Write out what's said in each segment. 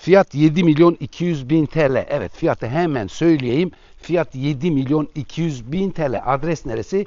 Fiyat 7 milyon 200 bin TL. Evet fiyatı hemen söyleyeyim. Fiyat 7 milyon 200 bin TL. Adres neresi?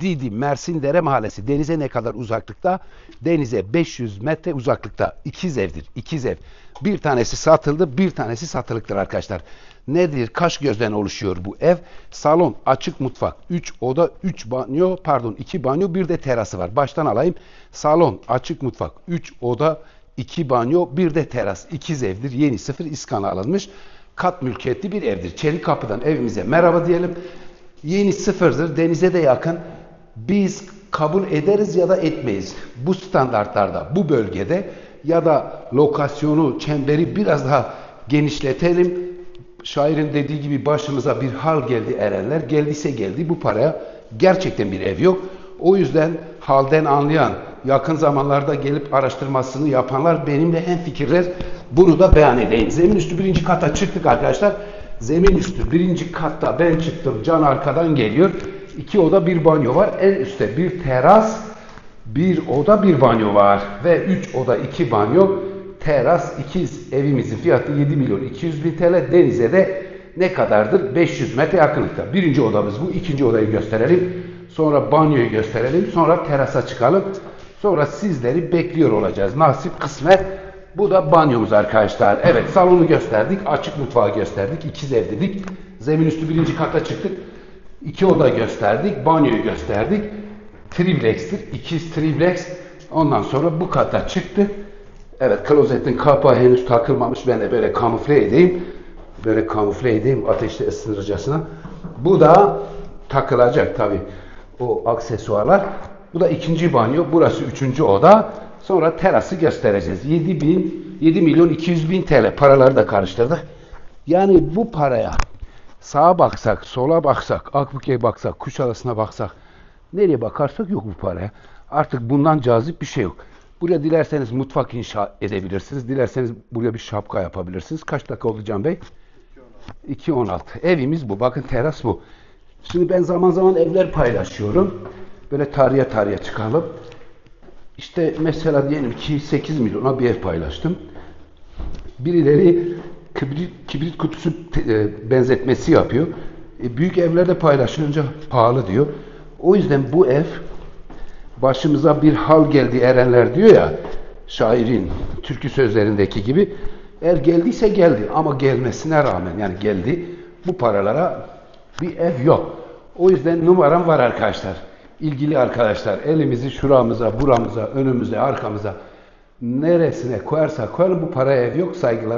Didi Mersin Dere Mahallesi. Denize ne kadar uzaklıkta? Denize 500 metre uzaklıkta. İkiz evdir. İkiz ev. Bir tanesi satıldı, bir tanesi satılıktır arkadaşlar. Nedir? Kaş gözden oluşuyor bu ev. Salon, açık mutfak, 3 oda, 3 banyo, pardon 2 banyo, bir de terası var. Baştan alayım. Salon, açık mutfak, 3 oda, 2 banyo, bir de teras. İkiz evdir. Yeni sıfır iskana alınmış. Kat mülkiyetli bir evdir. Çelik kapıdan evimize merhaba diyelim. Yeni sıfırdır. Denize de yakın. Biz kabul ederiz ya da etmeyiz. Bu standartlarda, bu bölgede ya da lokasyonu, çemberi biraz daha genişletelim. Şairin dediği gibi başımıza bir hal geldi erenler. Geldiyse geldi bu paraya gerçekten bir ev yok. O yüzden halden anlayan, yakın zamanlarda gelip araştırmasını yapanlar benimle en fikirler. Bunu da beyan edeyim. Zemin üstü birinci kata çıktık arkadaşlar. Zemin üstü birinci katta ben çıktım. Can arkadan geliyor. İki oda bir banyo var. En üstte bir teras, bir oda bir banyo var. Ve üç oda iki banyo. Teras ikiz evimizin fiyatı 7 milyon 200 bin TL. Denize de ne kadardır? 500 metre yakınlıkta. Birinci odamız bu. İkinci odayı gösterelim. Sonra banyoyu gösterelim. Sonra terasa çıkalım. Sonra sizleri bekliyor olacağız. Nasip kısmet. Bu da banyomuz arkadaşlar. Evet salonu gösterdik. Açık mutfağı gösterdik. İkiz ev dedik. Zemin üstü birinci kata çıktık. İki oda gösterdik. Banyoyu gösterdik. Triplex'tir. İkiz triplex. Ondan sonra bu kata çıktık. Evet klozetin kapağı henüz takılmamış. Ben de böyle kamufle edeyim. Böyle kamufle edeyim ateşte ısınırcasına. Bu da takılacak tabi o aksesuarlar. Bu da ikinci banyo. Burası üçüncü oda. Sonra terası göstereceğiz. 7 bin, 7 milyon 200 bin TL paraları da karıştırdık. Yani bu paraya sağa baksak, sola baksak, Akbük'e baksak, Kuşadası'na baksak, nereye bakarsak yok bu paraya. Artık bundan cazip bir şey yok. Buraya dilerseniz mutfak inşa edebilirsiniz. Dilerseniz buraya bir şapka yapabilirsiniz. Kaç dakika oldu Can Bey? 2.16. Evimiz bu. Bakın teras bu. Şimdi ben zaman zaman evler paylaşıyorum. Böyle tarihe tarihe çıkalım. İşte mesela diyelim ki 8 milyona bir ev paylaştım. Birileri kibrit, kibrit kutusu e, benzetmesi yapıyor. E, büyük evlerde paylaşılınca pahalı diyor. O yüzden bu ev başımıza bir hal geldi erenler diyor ya şairin türkü sözlerindeki gibi eğer geldiyse geldi ama gelmesine rağmen yani geldi bu paralara bir ev yok. O yüzden numaram var arkadaşlar. İlgili arkadaşlar elimizi şuramıza, buramıza, önümüze, arkamıza neresine koyarsa koyalım bu paraya yok saygılar.